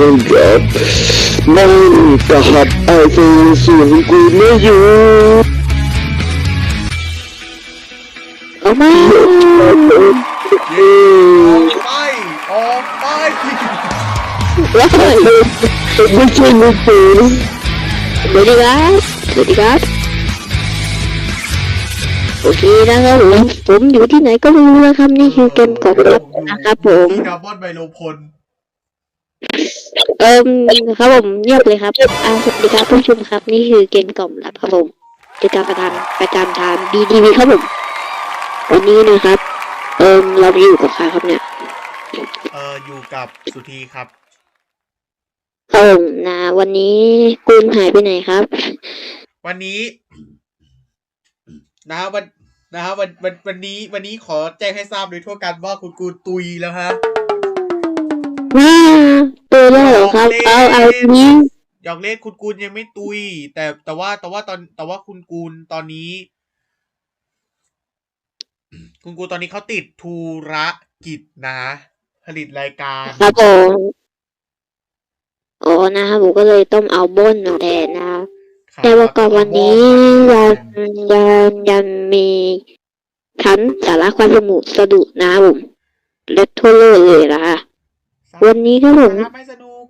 องจับไม่กระหับไอเฟส่วนกูไม่อยู่เอามาเอ้ยไปออกไปแล้วเฮ้ยไม่ใช่ลูกปืนสวัสดีครับสวัสดีครับโอเคนะครับผมผมอยู่ที่ไหนก็ไม่รู้นะครับนี่คือเกมกบรับนะครับผมที่คาร์บอนไบโลพล เอิมครับผมเงียบเลยครับอ่าสวัสดีครับผู้ชมครับ นี่คือเกมกล่อมรับครับผมคือการประทานประจำทาง BDV ครับผม วันนี้นะครับ เอิมเราอยู่กับใครครับเนี่ย เอออยู่กับสุธีครับเอิมนะวันนี้คุณหายไปไหนครับ วันนี้นะฮะวันนะฮะวันวันวันนี้ วันนี้ขอแจ้งให้ทราบโดยทั่วกันว่าคุณกูตุยแล้วฮะ ว้าตัวแล้วเหรอครับ เอาเอาทีนี้หยอกเล่นคุณกูลยังไม่ตุย แต่แต่ว่าแต่ว่าตอนแต่ว่าคุณกูลตอนนี้ คุณกูลตอนนี้เขาติดธุรกิจนะ ผลิตรายการครับผมอ๋อนะครับผมก็เลยต้องเอาบ้นมาแทนนะครับครับแต่ว่าก่อนวันนี้ยังยังยังมีทั้นสาระความสนุกสนุกนะครับผมเล็ดทั่วโลกเลยนะคะ วันนี้ครับผมสาระไม่สนุก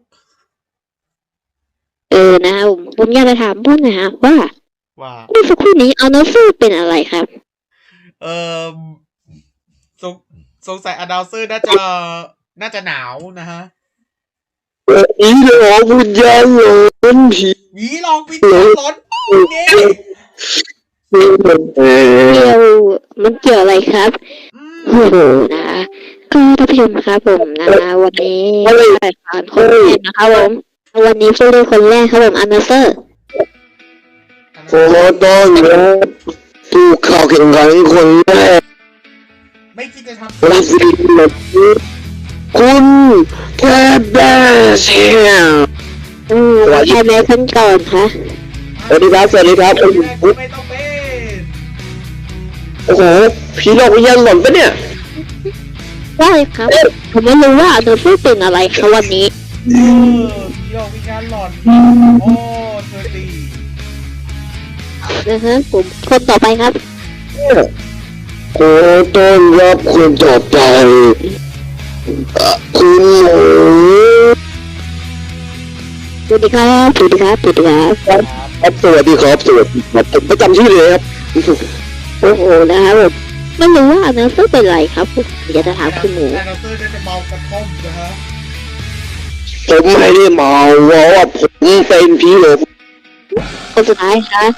เออนะครับผมผมอยากจะถามบ้นนะฮะว่าว่าเมื่อสักครู่นี้เอาโนฟูเป็นอะไรครับ เออสงสงสัยอดาวเซอร์น่าจะน่าจะหนาวนะฮะอีหลอกวิญญาณหลอนผีหวีลองปิดตาร้อนเนี่ยเอ้ยเกี่ยวมันเกี่ยวอะไรครับอืมโอ้โหนะ ก็ท่านผู้ชมครับผมนะวันนี้รายการคนแรกนะครับผมวันนี้ผู้เล่นคนแรกครับผมอันเดอร์เซอร์ขอต้อนรับผู้เข้าแข่งขันคนแรกไม่คิดจะทำรัสเซียคุณแทบแดเซียอืมใช่ไหมขึ้นก่อนคะสวัสดีครับสวัสดีครับไม่ต้องเป็นโอ้โหผีหลอกวิญญาณหลอนปะเนี่ย ได้ครับ ผมไม่รู้ว่าอันเดอร์เซอร์เป็นอะไรครับวันนี้เออผีหลอกวิญญาณหลอน โอ้เธอตีนะฮะผมคนต่อไปครับ ขอต้อนรับคนต่อไปอะคุณหมูสวัสดีครับสวัสดีครับสวัสดีครับครับสวัสดีครับสวัสดีครับผมประจำที่เลยครับ โอ้โหนะครับผม ไม่รู้ว่าอันเดอร์เซอร์เป็นอะไรครับผมอยากจะถามคุณหมูอดาวเซอร์น่าจะเมากระท่อมนะฮะผมไม่ได้เมาเพราะว่าผมเป็นผีหลอกคนสุดท้ายครับ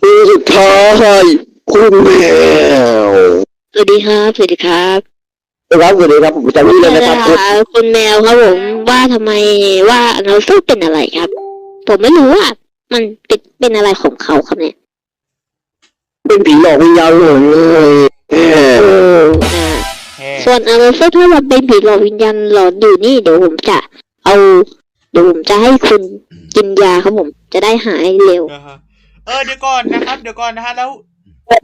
คือสุดท้ายคุณแมวสวัสดีครับสวัสดีครับครับสวัสดีครับผมประจำที่เลยนะครับนะคะคุณแมวครับผมว่าทำไมว่าอันเดอร์เซอร์เป็นอะไรครับ ผมไม่รู้ว่ามันเป็นเป็นอะไรของเขาครับเนี่ย เป็นผีหลอกวิญญาณหลอนเลยแหโอ้มนะแฮ่ส่วนอันเดอร์เซอร์ถ้าเราเป็นผีหลอกวิญญาณหลอนอยู่นี่เดี๋ยวผมจะเอาเดี๋ยวผมจะให้คุณกินยาครับผม จะได้หายเร็วนะฮะเออเดี๋ยวก่อนนะครับ เดี๋ยวก่อนนะฮะแล้ว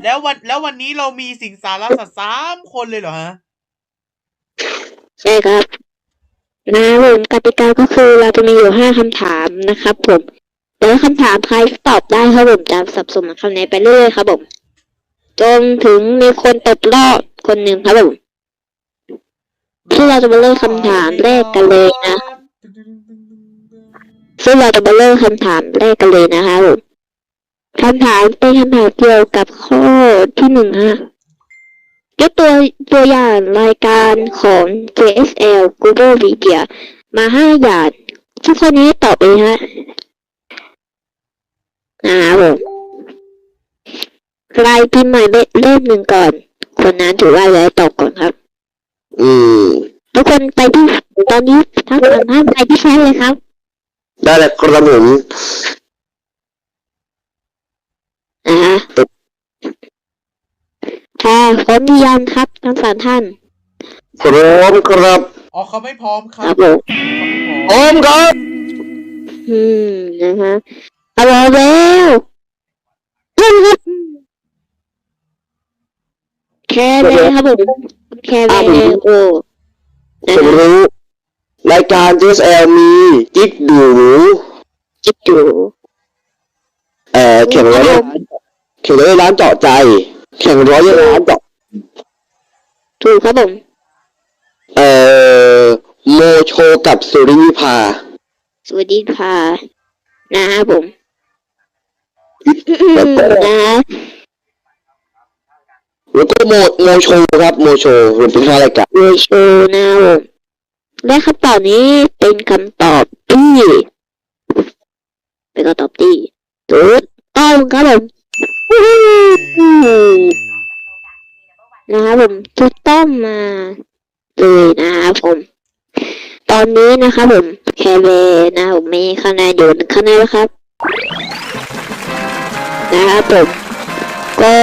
แล้ววันแล้ววันนี้เรามีสิ่งสารสัตว์สามคนเลยเหรอฮะใช่ครับนะผมกติกาก็คือเราจะมีอยู่ห้าคำถามนะครับผมแล้วคำถามใครตอบได้ครับผมจะสับสนคำนี้ไปเรื่อยๆครับผม จนถึงมีคนตกรอบคนหนึ่งครับผมที่เราจะมาเริ่มคำถามแรกกันเลยนะซึ่งเราจะมาเริ่มคำถามแรกกันเลยนะคะผมคำถามเป็นคำถามเกี่ยวกับข้อที่หนึ่งฮะยกตัวตัวอย่างรายการของ JSL Global Media มาห้าอย่างที่ข้อนี้ตอบเองฮะ นะครับผมรายพิมพ์หมายเลขหนึ่งก่อน คนนั้นถือว่าเลยตกก่อนครับ อืมทุกคนไปที่ตอนนี้ทั้งสามท่านไปที่แชทเลยครับ ได้แล้วครับผมอ่าค่ะพร้อมหรือยังครับทั้งสามท่านพร้อมครับอ๋อเขาไม่พร้อมคครัรับบผมพร้อมครับอืมนะคะเอาแล้วเริ่มครับ แค่เลยครับผมแค่เลยโอ้นะผมคะรู้รายการ JSL มีจิ๊กดูจิบอยู่เอ่อแข่งร้อยแข่งร้อยล้านเจาะใจ แข่งร้อยล้านเจาะถูกครับผมเอ่อโมโชกับสุริวิภาสวัสดีค่ะนะครับผมนะ แล้วก็โมโมโชครับโมโชเป็นห้ารายการโดยโชว์นะครับผมและคำตอบนี้เป็นคำตอบที่เป็นคำตอบที่ถูกต้องครับผมนะครับผมถูกต้องมาเลยนะครับผม ตอนนี้นะครับผมแคเวนะผมมีคะแนนอยู่หนึ่งคะแนนแล้วครับ นะครับผม ก็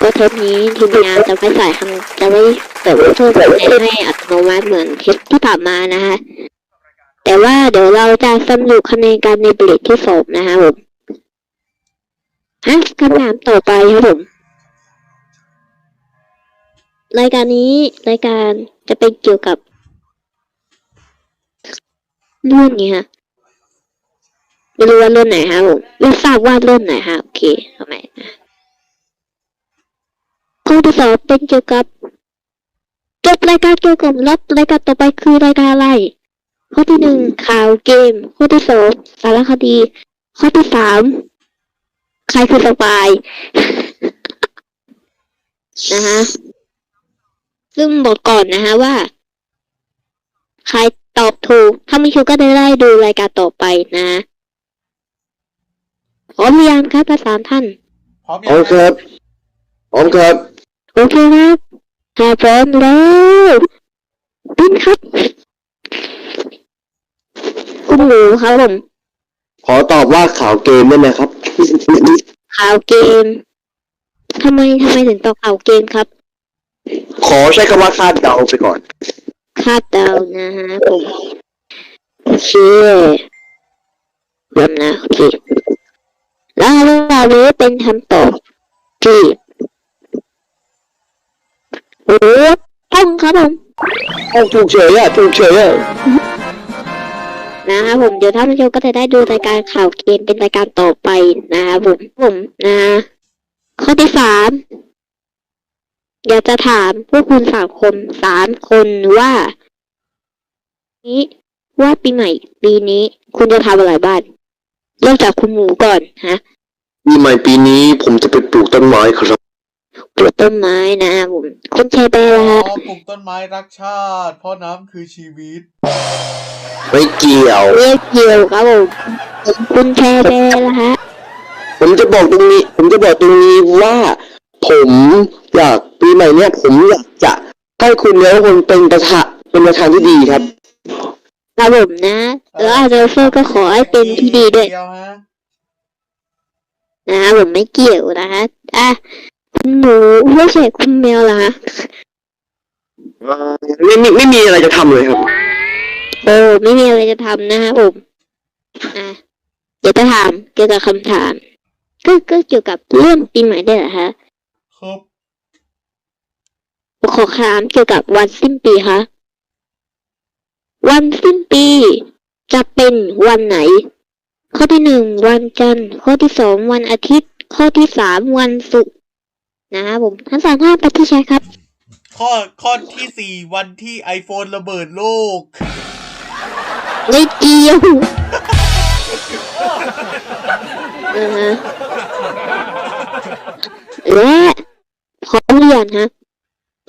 ก็เทปนี้ทีมงานจะไม่ใส่คำจะไม่เปิดโทษแบบให้อัตโนมัติเหมือนเทปที่ผ่านมานะฮะแต่ว่าเดี๋ยวเราจะสรุปคะแนนกันในเบรกที่สองนะฮะผมฮะคำถามต่อไปครับผม รายการนี้รายการจะเป็นเกี่ยวกับเรื่องนี้ฮะไม่รู้ว่าเรื่องไหนฮะผมไม่ทราบว่าเรื่องไหนฮะโอเคทำไมนะ ข้อที่สองเป็นเกี่ยวกับจบรายการเกี่ยวกับรถรายการต่อไปคือรายการอะไร ข้อที่หนึ่งข่าวเกม ข้อที่สองสารคดี ข้อที่สามใครคือสปายนะฮะซึ่งบอกก่อนนะฮะว่า ใครตอบถูก ถ้าไม่ถูกก็ได้ไล่ดูรายการต่อไปนะพร้อมหรือยังครับประสานท่าน พร้อมยังครับพร้อมครับ โอเคครับถ้าพร้อมแล้วปิ้นครับ คุณหมูครับผมขอตอบว่าข่าวเกมได้ไหมครับ ข่าวเกมทำไมทำไมถึงตอบข่าวเกมครับ ขอใช้คำว่าคาดเดาไปก่อน คาดเดานะฮะผมโอเครวมนะโอเคแล้วเรื่องราวนี้เป็นคำตอบที่ โอ้ต้องครับผมเอาถูกเฉยอะถูกเฉยอะนะครับผมเดี๋ยวท่านผู้ชมก็จะได้ดูรายการข่าวเกมเป็นรายการต่อไปนะครับผมผมนะข้อที่สามอยากจะถามพวกคุณสามคนสามคนว่า นี้ว่าปีใหม่ปีนี้ คุณจะทำอะไรบ้างเริ่มจากคุณหมูก่อนฮะปีใหม่ปีนี้ผมจะไปปลูกต้นไม้ครับ ปลูกต้นไม้นะครับผมคุณเชเบลอ๋ฮะอปลูกต้นไม้รักชาติ เพราะน้ำคือชีวิต ไม่เกี่ยว เรียกเกี่ยวครับผมคุณเชเบลฮะผมจะบอกตรงนี้ ผมจะบอกตรงนี้ว่า ผมอยากปีใหม่เนี้ยผมอยากจะให้คุณแล้วคนเป็นประธานเป็นประธานที่ดีครับ ครับผมนะ แล้วอาเดลเฟอร์ก็ขอให้เป็นที่ดีด้วยเดียวฮะ นะผมไม่เกี่ยวนะฮะอะคุณ หมูไม่ใช่คุณแมวล่ะฮะไม่มีไม่มีอะไรจะทำเลยครับ โอ้ไม่มีอะไรจะทำนะฮะผมอะเดี๋ยวจะถามเกี่ยวกับคำถาม ก็ก็เกี่ยวกับเรื่องปีใหม่ได้วยเหรอฮะครับขอถามเกี่ยวกับวันสิ้นปีคะวันสิ้นปี จะเป็นวันไหน ข้อที่หนึ่งวันจันทร์ ข้อที่สองวันอาทิตย์ ข้อที่สามวันศุกร์ นะครับผมทั้งสามท่านไปที่แชร์ครับ ข้อข้อที่สี่วันที่ iPhone ระเบิดโลก ไม่เกี่ยวนะฮะและพร้อมหรือยังฮะ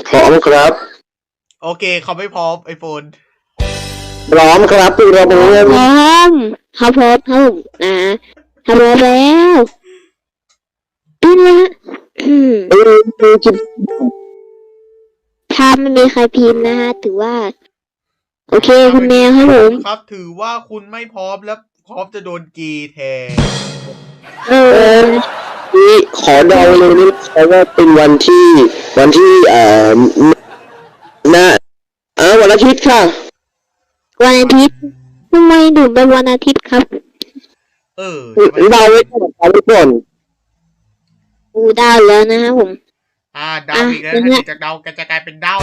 พร้อมครับ โอเค เขาไม่พร้อม iPhone พร้อมครับคุณระเบิพดร้อมเขาพร้อมครับผมนะถ้าพร้อมแล้วปิ้นละ อืมเออคือถ้าไม่มีใครพิมพ์นะฮะ ถือว่า โอเคคุณแมวครับผมครับ ถือว่าคุณไม่พร้อมแล้วพร้อมจะโดนกีแทนเออนี่ขอเดาเลยนี่เพราะว่าเป็นวันที่ วันที่เอ่อหน้าเออวันอาทิตย์ค่ะ วันอาทิตย์ทำไมถึงเป็นวันอาทิตย์ครับ เออเดาไว้ก่อนเดาไว้ก่อน อูได้แล้วนะฮะผม อ่าเดาอีกแล้วอะถ้าเกิดจากเดาก็จะกลายเป็นเดา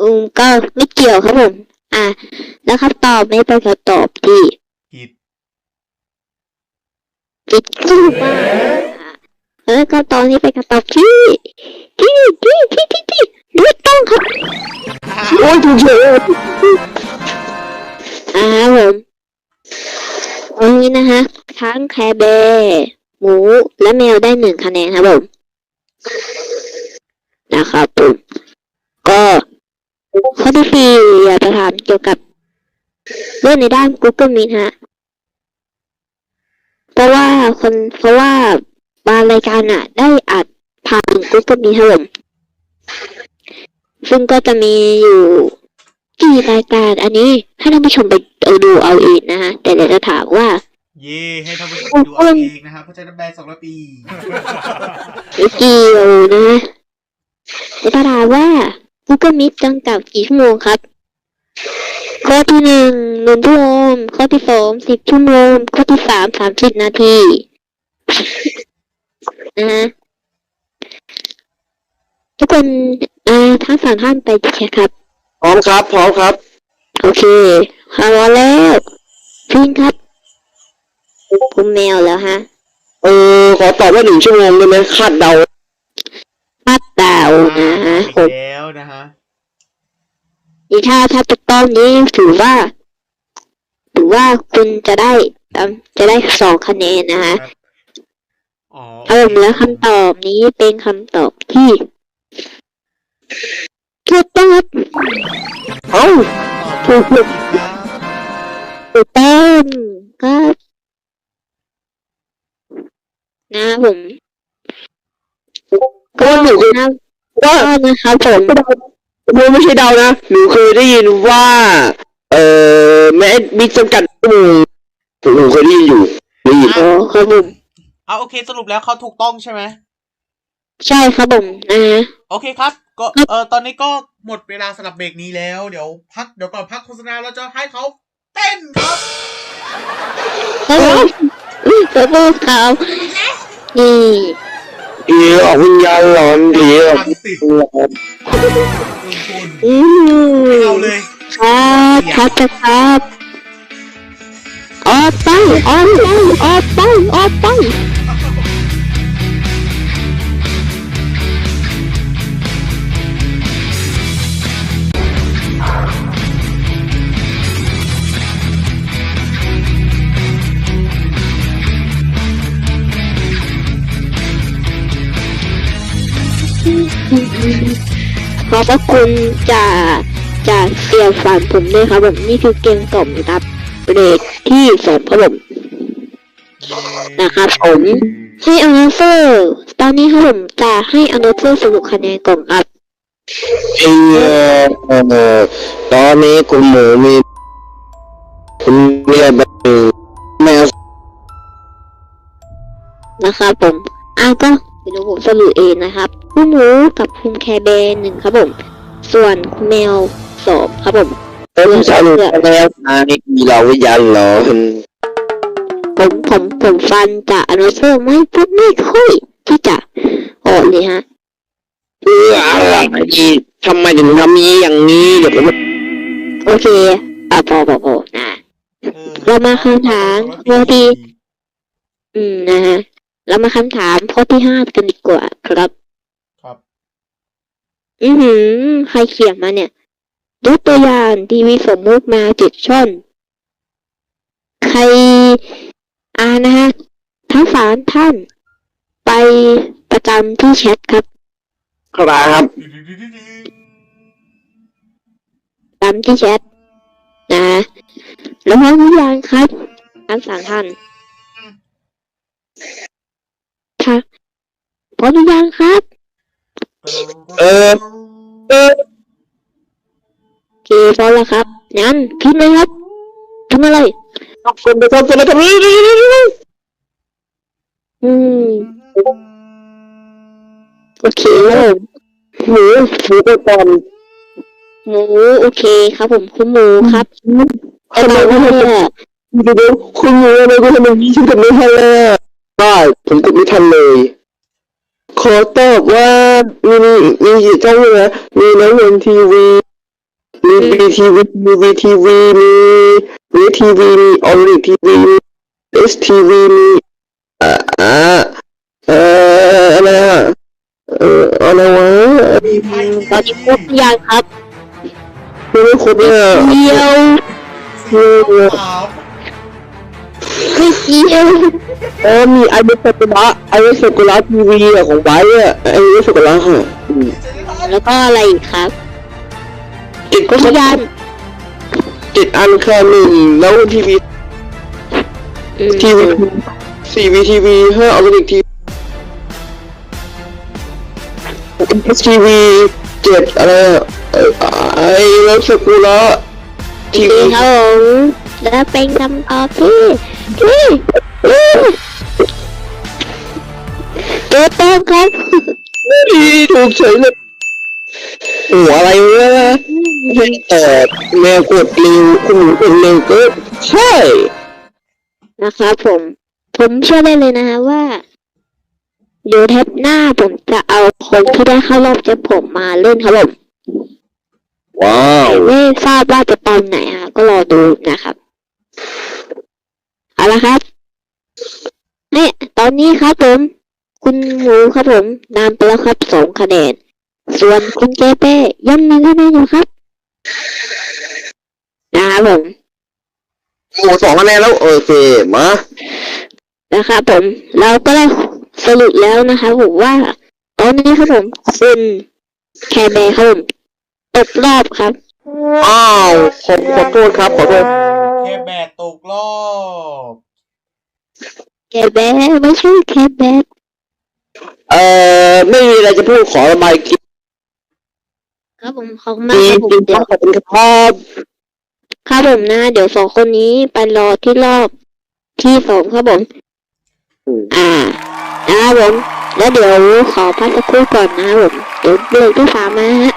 อืมก็ไม่เกี่ยวครับผม อะแล้วคำตอบไม่เป็นคำตอบที่ผิดผิดถูกมากเออก็ตอนนี้เป็นคำตอบที่ที่ที่ที่ที่ที่ถูกต้องครับโอ้ยถูกเฉยอ่าครับผมตรงนี้นะคะทั้งแคร์เบร์ หมูและแมวได้หนึ่งคะแนนครับผมนะครับผมก็ข้อที่สี่อยากจะถามเกี่ยวกับเรื่องในด้าน Google Meet ฮะเพราะว่าคนเพราะว่าบางรายการอะ ได้อัดผ่าน Google Meet ครับผมซึ่งก็จะมีอยู่กี่รายการอันนี้ให้ท่านผู้ชมไปเอาดูเอาเองนะฮะแต่เดี๋ยวจะถามว่า เย่ให้ท่านผู้ชมดูเอาเองนะครับเพราะฉะนั้นแบนสองร้อยปีไม่เกี่ยวนะฮะเดี๋ยวจะถามว่า Google Meet จำกัดกี่ชั่วโมงครับ ข้อที่หนึ่งหนึ่งชั่วโมงข้อที่สองสิบชั่วโมง ข้อที่สามสามสิบนาทีนะฮะทุกคนอ่าทั้งสามท่านไปที่แชทครับ พร้อมครับ พร้อมครับ โอเคพร้อมแล้วพิงครับ คุณแมวแล้วฮะ เออ ขอตอบว่าหนึ่งชั่วโมงได้ไหมคาดเดาปัดดาวนะฮะอีผกมแล้วนะฮะนี่ถ้าถ้าถูกต้องนี้ถือว่าถือว่าคุณจะได้อืมจะได้สองคะแนนนะฮะอ๋อเออแล้วคำตอบนี้เป็นคำตอบที่ถูกต้องครับเอ้าตอบผิดครับถูกต้องครับ นะผมก็หนูเคยนะว่าก็นะครับผมหนูไม่ใช่เดานะหนูเคยได้ยินว่า เออแม้มีจำกัดชั่วโมงหนูเคยได้ยินอยู่ได้ยินโอ้ครับผมเอาโอเคสรุปแล้วเขาถูกต้องใช่ไหมใช่ครับผมนะฮะโอเคครับ ก็เออตอนนี้ก็หมดเวลาสำหรับเบรกนี้แล้ว เดี๋ยวพักเดี๋ยวก่อนพักโฆษณาเราจะให้เขาเต้นครับครับผมขอบคุณครับ นี่ผีออกวิญญาณหลอนผีออกทำติดวิญญาณคุณอืมเอาเลยครับครับครับออกไปออกไปออกไปออกไป พระคุณจากจากเสียฝันผมด้วยครับผมนี่คือเกมกล่อมนะครับเบรกที่สองครับผมนะครับผมให้ออนเซอร์ตอนนี้ครับผมจะให้ออนเซอร์สรุปคะแนนก่อนครับเพียเอ่อตอนนี้คุณหมูมีคุณเมียแบบหนึ่งแมวนะครับผมอะก็เดี๋ยวผมสรุปเองนะครับ คุณหมูกับคุณแคร์เบนหนึ่งครับผม ส่วนคุณแมวสองครับผมเอ้ยสรุปแล้วนายมีเราวิญญาณหลอนผมผมผมฟันจากออนเซอร์ไม่พูดไม่ค่อยที่จะออกเลยฮะเพื่ออะไรทำไมถึงทำนี้อย่างนี้เดี๋ยวผมโอเคอะพอพอพอนะออเรามาคำถามข้อที่อืมนะฮะเรามาคำถามข้อที่ห้ากันดีกว่าครับครับ อือหือใครเขียนมาเนี่ยยกตัวอย่างทีวีสมมุติมาเจ็ดช่องใครอ่านะฮะทั้งสามท่าน ไปประจำที่แชทครับครับตามที่แชทนะแล้วพร้อมหรือยังครับทั้งสามท่านค่ะพร้อมหรือยังครับ เออเออโอเคพอแล้วครับงั้นพิมพ์เลยครับพิมพ์อะไรคนไปทำคนไปทำอืมโอเคครับผมหมูหมูไปก่อนหมูโอเคครับผมคุณหมูครับทำไมแต่ไม่ว่าทำเนี่ยเดี๋ยวคุณหมูทำไมคุณทำอย่างนี้ฉันกดไม่ทันเลยอะได้ผมกดไม่ทันเลย ขอตอบว่ามีมีมีกี่ช่องเลยนะมีน้ำเงินทีวี มีบีทีวีมีบีทีวีมีวีทีวีมีออริทีวีมีเอสทีวีมีอ่าอ่าเอ่ออะไรอะเอ่ออะไรวะตอนนี้ครบยังครับไม่ไม่ครบเลยอะเดียวสามไม่เกี่ยว อ๋อมีไอเวสซากุระไอเวสซากุระทีวีอะของไบร์ทอะไอเวสซากุระฮะอืมเจ็ดอันแล้วก็อะไรอีกครับเจ็ดครบยังเจ็ดอันค่ะหนึ่งแล้วทีวีอืมทีวีสี่วีทีวีห้าออร์แกนิกทีวีเอสทีวีเจ็ดอะไรอะเอ่อไอเวสซากุระทีดีวีครับผมและเป็นคำตอบที่ที่ ตัวเต็มครับดีถูกเฉยเลยหัวอะไรวะแต่แมวกดเร็วคุณหนูกดเร็วก็ใช่นะครับผม ผมเชื่อได้เลยนะฮะว่าเดี๋ยวเทปหน้าผมจะเอาคนที่ได้เข้ารอบเจะผมมาเล่นครับผมว้าวแต่ไม่ทราบว่าจะตอนไหนฮะก็รอดูนะครับเอาละครับเนี่ยตอนนี้ครับผม คุณหมูครับผมนำไปแล้วครับสองคะแนน ส่วนคุณเจเป้ยังมีคะแนนอยู่ครับนะครับผมโอ้สองคะแนนแล้วโอเคมานะครับผม เราก็ได้สรุปแล้วนะคะผมว่า ตอนนี้ครับผมคุณแคร์แบร์ครับผมตกรอบครับ อ้าวขอขอโทษครับขอโทษแค่แบดตกรอบ แคร์แบร์ไม่ใช่แคร์แบร์ เอ่อไม่มีอะไรจะพูดขอระบายคลิปครับผมขอบคุณมากดีครับผมจริงเดี๋ยวขอบคุณครับครับผมนะ เดี๋ยวสองคนนี้ไปรอที่รอบที่สองครับผมอ่านะครับผมแล้วเดี๋ยวขอพักสักครู่ก่อนนะครับผมเดี๋ยวเบรกที่สามมาฮะ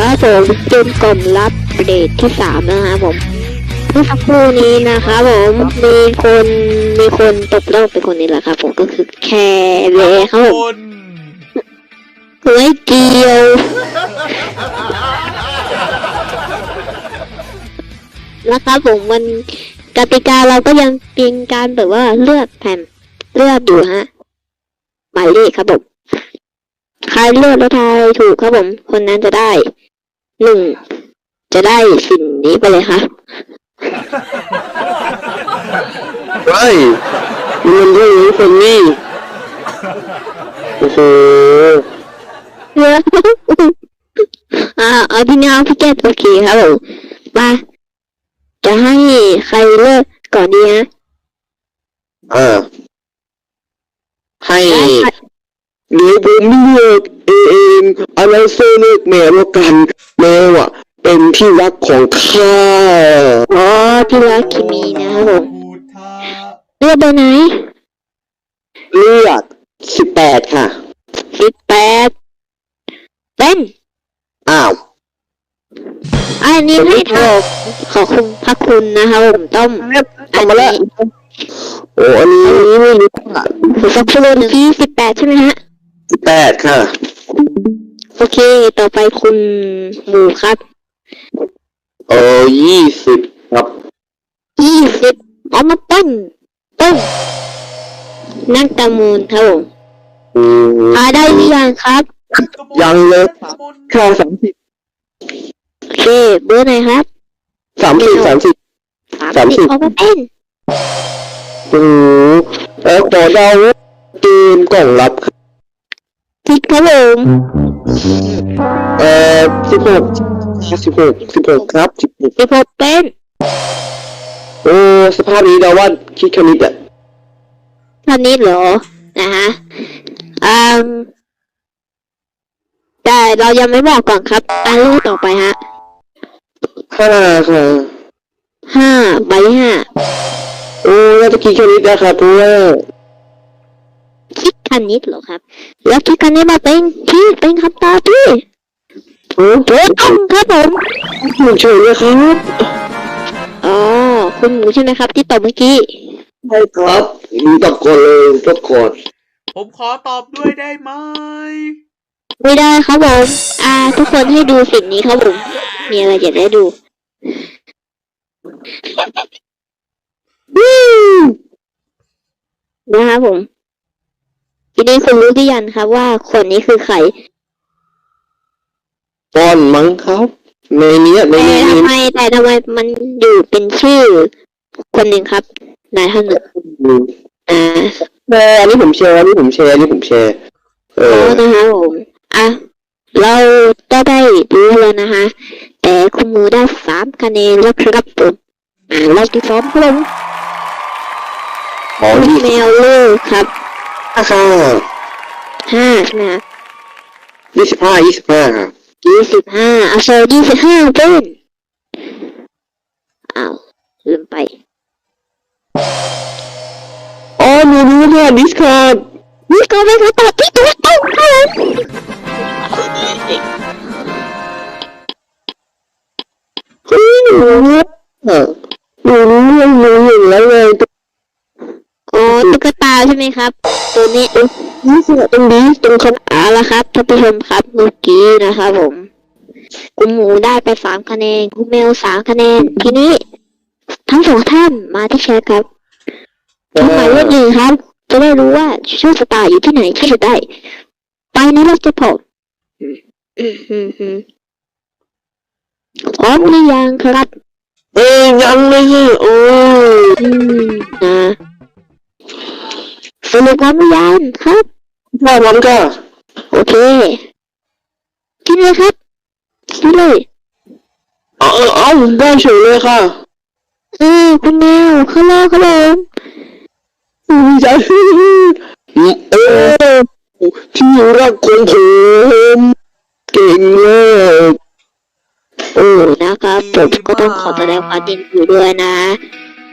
ครับผมเป็นกล่องรับเบรกที่สามนะครับผมเมื่อสักครู่นี้นะครับผมมีคนมีคนตกรอบเป็นคนนี้แหละครับผมก็คือแคร์เบร์ครับผมคนไม่เกี่ยวนะครับผมมันกติกาเราก็ยังเป็นการแบบว่าเลือกแผ่นเลือกอยู่ฮะหมายเลขครับผมใครเลือกแล้วทายถูกครับผม คนนั้นจะได้ หนึ่งจะได้สิ่งนี้ไปเลยครับเฮ้ยมันเรื่องนี้คนนี้โอ้โหเลือกอ่าเอาพี่น้องพี่แก้วโอเคครับผมมาจะให้ใครเลือกก่อนดีฮะอ่าให้ได้ค่ะเดี๋ยวผมเลือกเองอะไรเซเลือกแมวแล้วกัน แมวอะ เป็นที่รักของข้าอ๋อพี่รักคิมีนะครับผมพูดท่าเลือกเบอร์ไหน เลือกสิบแปดค่ะสิบแปดเป็นอ้าวอันนี้ให้ทางขอบคุณพระคุณนะครับผมต้มอันทำมาแล้วนี้โอ้อันนี้ไม่รู้อะสักครู่หนึ่งที่สิบแปดใช่ไหมฮะสิบแปดค่ะ โอเค ต่อไปคุณหมูครับ เออยี่สิบครับยี่สิบเอามาปั้นปั้นนั่งตะมูลครับผมอืมหาได้หรือยังครับกระมวลยังเลยกระมวลค่าสามสิบโอเค เบอร์ไหนครับสามสิบสามสิบ สามสิบ เอามาเป็นโอ้โหเออขอเดาเกมกล่องลับครับ ผิดครับผม เอ่อสิบหกสิบหกสิบหกครับสิบหกสิบหกเป็นโอ้สภาพนี้เราว่าคิดคณิตอะคำนี้เหรอ นะฮะอืมแต่เรายังไม่บอกก่อนครับอันเรื่องต่อไปฮะห้าค่ะห้าใบห้าโอ้น่าจะคิดคณิตนะครับเพราะว่า คิดคณิตเหรอครับแล้วคิดคณิตมาเป็นที่เป็นคำตอบที่โอ้ถูกต้องครับผมถูกเฉยเลยครับอ๋อคุณหมูใช่ไหมครับ ที่ตอบเมื่อกี้ใช่ครับมีตอบก่อนเลยตอบก่อนผมขอตอบด้วยได้ไหมไม่ได้ครับผมอ่า ทุกคนให้ดูสิ่งนี้ครับผมมีอะไรอยากได้ดูนะครับผม ทีนี้คุณรู้หรือยังครับว่าคนนี้คือใครป้อนมั้งครับ ในเนี้ยในแต่นี้ทำไมแต่ทำไมมันอยู่เป็นชื่อ คนหนึ่งครับนายท่านหนึ่งอ่าแต่อันนี้ผมแชร์อันนี้ผมแชร์อันนี้ผมแชร์เอโอ้อนะคะผมอะเราก็ได้รู้แล้วนะคะ แต่คุณมือได้สามคะแนนแล้วครับผมอ่ารอบที่สองครับผมขอที่แมวเลิกครับห้า ค่ะห้าใช่ไหมคะยี่สิบห้ายี่สิบห้าครับยี่สิบห้าเอาโซยี่สิบห้าเป็นอ้าวลืมไปอ๋อหนูรู้ค่ะดิสคอร์ดนี่ก็เป็นคำตอบที่ถูกต้องครับเฮ้ยหนูรู้อะหนูรู้เรื่องหนูอยู่แล้วเลย อ๋อตุ๊กตาใช่ไหมครับ ตัวนี้นี่คือตรงนี้ตรงคเอาละครับท่านผู้ชมครับเมื่อกี้นะครับผมคุณหมูได้ไปสามคะแนนคุณเมลสามคะแนน ทีนี้ ทั้งสองท่านมาที่แชร์ครับำทุกหมายเลขหนึ่งครับ จะได้รู้ว่าโชคชะตาอยู่ที่ไหนที่จะได้ ไปในรถจะพบอืมอืมอืมอืมพร้อมหรือยังครับเอ้ยยังเลยค่ะโอ้ยอืมนะ สรุปพร้อมหรือยังครับพ่อมันก็ โอเค กินเลยครับกินเลยเอาเอาเอาได้เฉยเลยค่ะเออคุณแมวเข้าเลยเข้าเลยอุ้ยจ้ะเออที่รักของผมเก่งมากโอ้นะครับผมก็ต้องขอแสดงความยินดีด้วยนะ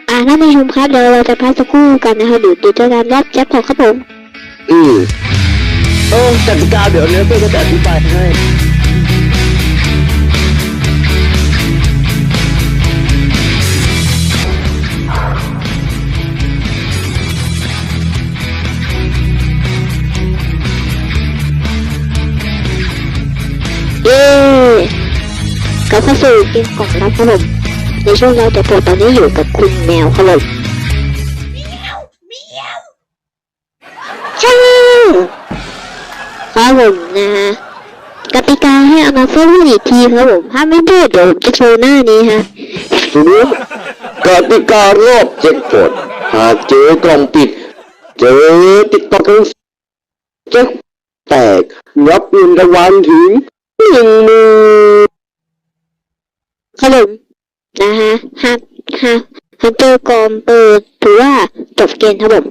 อ่าท่านผู้ชมครับเดี๋ยวเราจะพักสักครู่กันนะคะดูดูเจอกันรอบแจ็คพอตครับผมอืมเออกติกาเดี๋ยวเนี้ยเพื่อนก็จะอธิบายให้เย้กลับเข้าสู่เกมกล่องรับครับผม ในช่วงเราจะโปรดตอนนี้อยู่กับคุณแมวครับผมครับผมนะฮะกติกาให้เอามาพูดอีกทีครับผมถ้าไม่พูดเดี๋ยวผมจะโชว์หน้านี้ฮะกติการอบเจ็กปดหากเจอกล่องปิด เจอติ๊กต็อกทั้งเจ็กแตกรับเงินรางวัลถึงหนึ่งหมื่นครับผม นะฮะฮะฮะฮันเตอร์กอมเปิดถือว่าจบเกมครับผม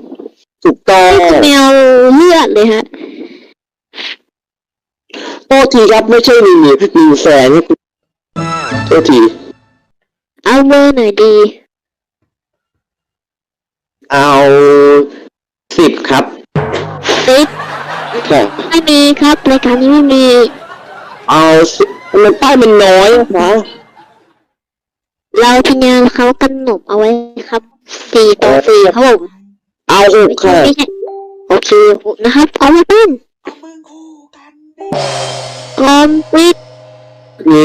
ถูกต้องแมวเลือดเลยฮะโทษทีครับไม่ใช่หนึ่งหมื่นหนึ่งแสนโทษทีเอาเบอร์หน่อยดี เอาสิบครับซิปค่ะไม่มีครับรายการนี้ไม่มี เอาสิบมันป้ายมันน้อยนะคะ เราทีมงานเขากำหนดเอาไว้ครับสี่ต่อสี่ครับผมเอาหกไม่ใช่ค่ะไม่ใช่โอเคนะครับเอาไว้เป็นเอามือคู่กันได้กอมปิดอื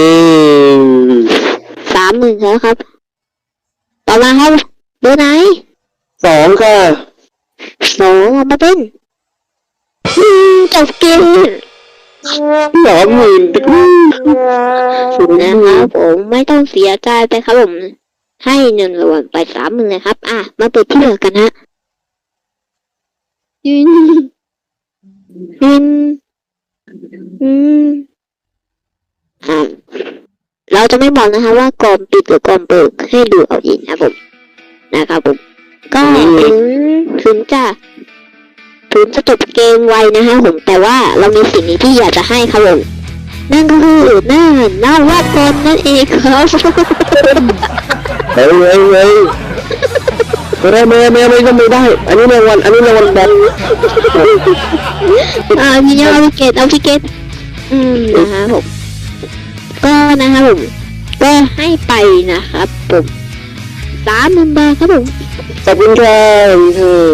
มสามหมื่นแล้วครับ ต่อมาครับเบอร์ไหนสองค่ะสองเอามาเป็นอืมจบเกม สามหมื่นนะครับผมไม่ต้องเสียใจไปครับผมให้เงินรางวัลไปสามหมื่นเลยครับ อะ มาเปิดที่เหลือกันฮะอืมอืมอืมอ่าเราจะไม่บอกนะคะว่ากรมปิดหรือกรมเปิดให้ดูเอาเองนะผมนะครับผมก็ถึงถึงจะ ถึงจะจบเกมไวนะฮะผมแต่ว่าเรามีสิ่งนี้ที่อยากจะให้ครับผมนั่นก็คือหน้าหน้าวาดบอลนั่นเองครับเฮ้ยเฮ้ยเฮ้ยไม่ได้ไม่ไม่ไม่ได้ไม่ได้ อันนี้รางวัลอันนี้รางวัลบอลอ่าพี่ยอดพี่เกตเอาพี่เกตอืมนะคะผมก็นะครับผมก็ให้ไปนะครับผมสามหมื่นบาทครับผมขอบคุณครับเธอ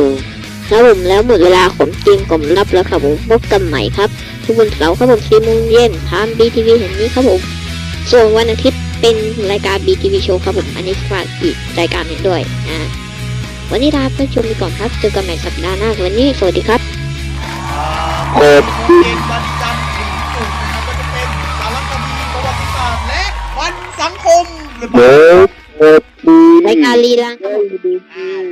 ครับผมแล้วหมดเวลาของเกมกล่อมรับแล้วครับผมพบกันใหม่ครับ ทุกวันเสาร์ครับผมสี่โมงเย็นทาง BTV แห่งนี้ครับผมส่วนวันอาทิตย์เป็นรายการ BTV Show ครับผม อันนี้ฝากอีกรายการหนึ่งด้วยอ่าวันนี้ลาไปชมไปก่อนครับ เจอกันใหม่สัปดาห์หน้า วันนี้ สวัสดีครับโคตรเย็นวันจันทร์ถึงศุกร์นะครับก็จะเป็นสารคดีประวัติศาสตร์และวันสังคมหรือเปโคล่าตรโคตรดีรายการลีลาครับผมอ่า